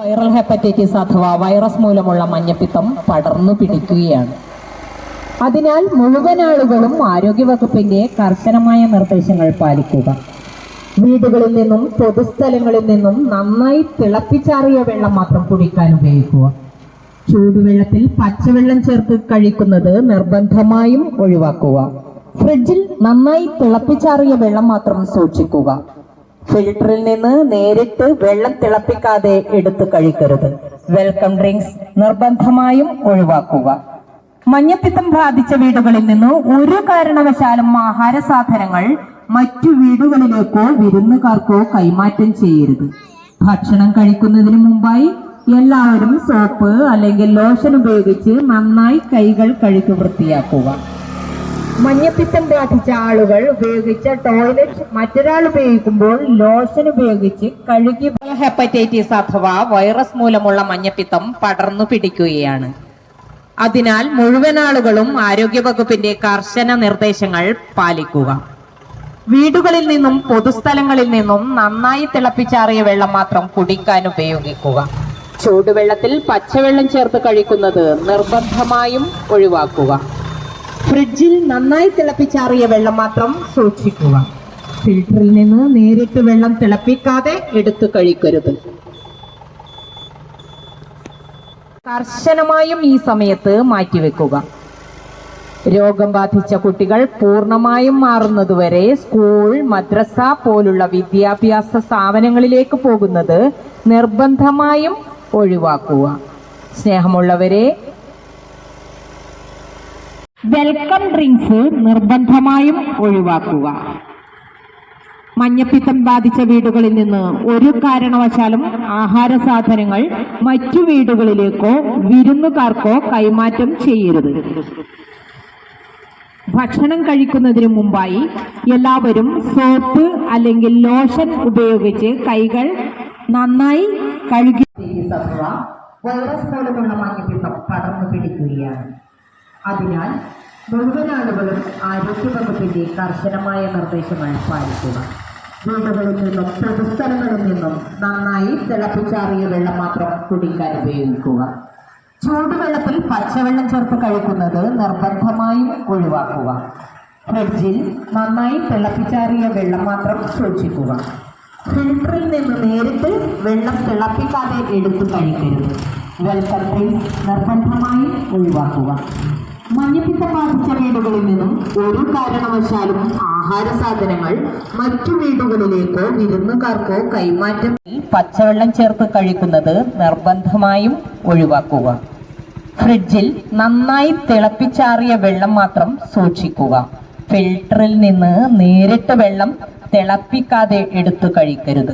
Viral hepatitis അഥവാ virus മൂലമുള്ള മഞ്ഞപ്പിത്തം പടർന്നു പിടിക്കുകയാണ്. അതിനാൽ മുഴുവൻ ആളുകളും ആരോഗ്യവകുപ്പിന്റെ കർശനമായ നിർദ്ദേശങ്ങൾ പാലിക്കുക. വീടുകളിൽ നിന്നും പൊതുസ്ഥലങ്ങളിൽ നിന്നും നന്നായി തിളപ്പിച്ചാറിയ വെള്ളം മാത്രം കുടിക്കാൻ ഉപയോഗിക്കുക. ചൂടുവെള്ളത്തിൽ പച്ചവെള്ളം ചേർത്ത് കഴിക്കുന്നത് നിർബന്ധമായും ഒഴിവാക്കുക. ഫ്രിഡ്ജിൽ നന്നായി തിളപ്പിച്ചാറിയ വെള്ളം മാത്രം സൂക്ഷിക്കുക. ഫിൽറ്ററിൽ നിന്ന് നേരിട്ട് വെള്ളം തിളപ്പിക്കാതെ എടുത്തു കഴിക്കരുത് വെൽക്കം ഡ്രിങ്ക്സ് നിർബന്ധമായും ഒഴിവാക്കുക. മഞ്ഞപ്പിത്തം ബാധിച്ച വീടുകളിൽ നിന്ന് ഒരു കാരണവശാലും ആഹാര സാധനങ്ങൾ മറ്റു വീടുകളിലേക്കോ വിരുന്നുകാർക്കോ കൈമാറ്റം ചെയ്യരുത്. ഭക്ഷണം കഴിക്കുന്നതിന് മുമ്പായി എല്ലാവരും സോപ്പ് അല്ലെങ്കിൽ ലോഷൻ ഉപയോഗിച്ച് നന്നായി കൈകൾ കഴുകി വൃത്തിയാക്കുക. മഞ്ഞപ്പിത്തം ബാധിച്ച ആളുകൾ ഉപയോഗിച്ച ടോയ്ലറ്റ് മറ്റൊരാൾ ഉപയോഗിക്കുമ്പോൾ ലോഷൻ ഉപയോഗിച്ച് കഴുകി ഹെപ്പറ്റൈറ്റിസ് അഥവാ വൈറസ് മൂലമുള്ള മഞ്ഞപ്പിത്തം പടർന്നു പിടിക്കുകയാണ്. അതിനാൽ മുഴുവൻ ആളുകളും ആരോഗ്യവകുപ്പിന്റെ കർശന നിർദ്ദേശങ്ങൾ പാലിക്കുക. വീടുകളിൽ നിന്നും പൊതുസ്ഥലങ്ങളിൽ നിന്നും നന്നായി തിളപ്പിച്ചാറിയ വെള്ളം മാത്രം കുടിക്കാൻ ഉപയോഗിക്കുക. ചൂടുവെള്ളത്തിൽ പച്ചവെള്ളം ചേർത്ത് കഴിക്കുന്നത് നിർബന്ധമായും ഒഴിവാക്കുക. ഫ്രിഡ്ജിൽ നന്നായി തിളപ്പിച്ചാറിയ വെള്ളം മാത്രം സൂക്ഷിക്കുക. ഫിൽറ്ററിൽ നിന്ന് നേരിട്ട് വെള്ളം തിളപ്പിക്കാതെ എടുത്തു കഴിക്കരുത്. കർശനമായും ഈ സമയത്ത് മാറ്റിവെക്കുക. രോഗം ബാധിച്ച കുട്ടികൾ പൂർണമായും മാറുന്നതുവരെ സ്കൂൾ മദ്രസ പോലുള്ള വിദ്യാഭ്യാസ സ്ഥാപനങ്ങളിലേക്ക് പോകുന്നത് നിർബന്ധമായും ഒഴിവാക്കുക. സ്നേഹമുള്ളവരെ വെൽക്കം ഡ്രിങ്ക്സ് നിർബന്ധമായും ഒഴിവാക്കുക. മഞ്ഞപ്പിത്തം ബാധിച്ച വീടുകളിൽ നിന്ന് ഒരു കാരണവശാലും ആഹാര സാധനങ്ങൾ മറ്റു വീടുകളിലേക്കോ വിരുന്നുകാർക്കോ കൈമാറ്റം ചെയ്യരുത്. ഭക്ഷണം കഴിക്കുന്നതിന് മുമ്പായി എല്ലാവരും സോപ്പ് അല്ലെങ്കിൽ ലോഷൻ ഉപയോഗിച്ച് കൈകൾ നന്നായി കഴുകി വൈറസ് മൂലമുള്ള മഞ്ഞപ്പിത്തം പടർന്നു പിടിക്കുകയാണ്. അതിനാൽ മുഴുവൻ ആളുകളും ആരോഗ്യവകുപ്പിന്റെ കർശനമായ നിർദ്ദേശങ്ങൾ പാലിക്കുക. വീടുകളിൽ നിന്നും പൊതുസ്ഥലങ്ങളിൽ നിന്നും നന്നായി തിളപ്പിച്ചാറിയ വെള്ളം മാത്രം കുടിക്കാൻ ഉപയോഗിക്കുക. ചൂടുവെള്ളത്തിൽ പച്ചവെള്ളം ചേർത്ത് കഴിക്കുന്നത് നിർബന്ധമായും ഒഴിവാക്കുക. ഫ്രിഡ്ജിൽ നന്നായി തിളപ്പിച്ചാറിയ വെള്ളം മാത്രം സൂക്ഷിക്കുക. ഫിൽറ്ററിൽ നിന്ന് നേരിട്ട് വെള്ളം തിളപ്പിക്കാതെ എടുത്തു കഴിക്കരുത്. വെൽക്കം ഡ്രിങ്ക്സ് നിർബന്ധമായും ഒഴിവാക്കുക. മഞ്ഞപ്പിത്തം ബാധിച്ച വീടുകളിൽ നിന്നും ഒരു കാരണവശാലും ആഹാര സാധനങ്ങൾ മറ്റു വീടുകളിലേക്കോ വിരുന്നുകാർക്കോ കൈമാറ്റം പച്ചവെള്ളം ചേർത്ത് കഴിക്കുന്നത് നിർബന്ധമായും ഒഴിവാക്കുക. ഫ്രിഡ്ജിൽ നന്നായി തിളപ്പിച്ചാറിയ വെള്ളം മാത്രം സൂക്ഷിക്കുക. ഫിൽട്ടറിൽ നിന്ന് നേരിട്ട് വെള്ളം തിളപ്പിക്കാതെ എടുത്തു കഴിക്കരുത്.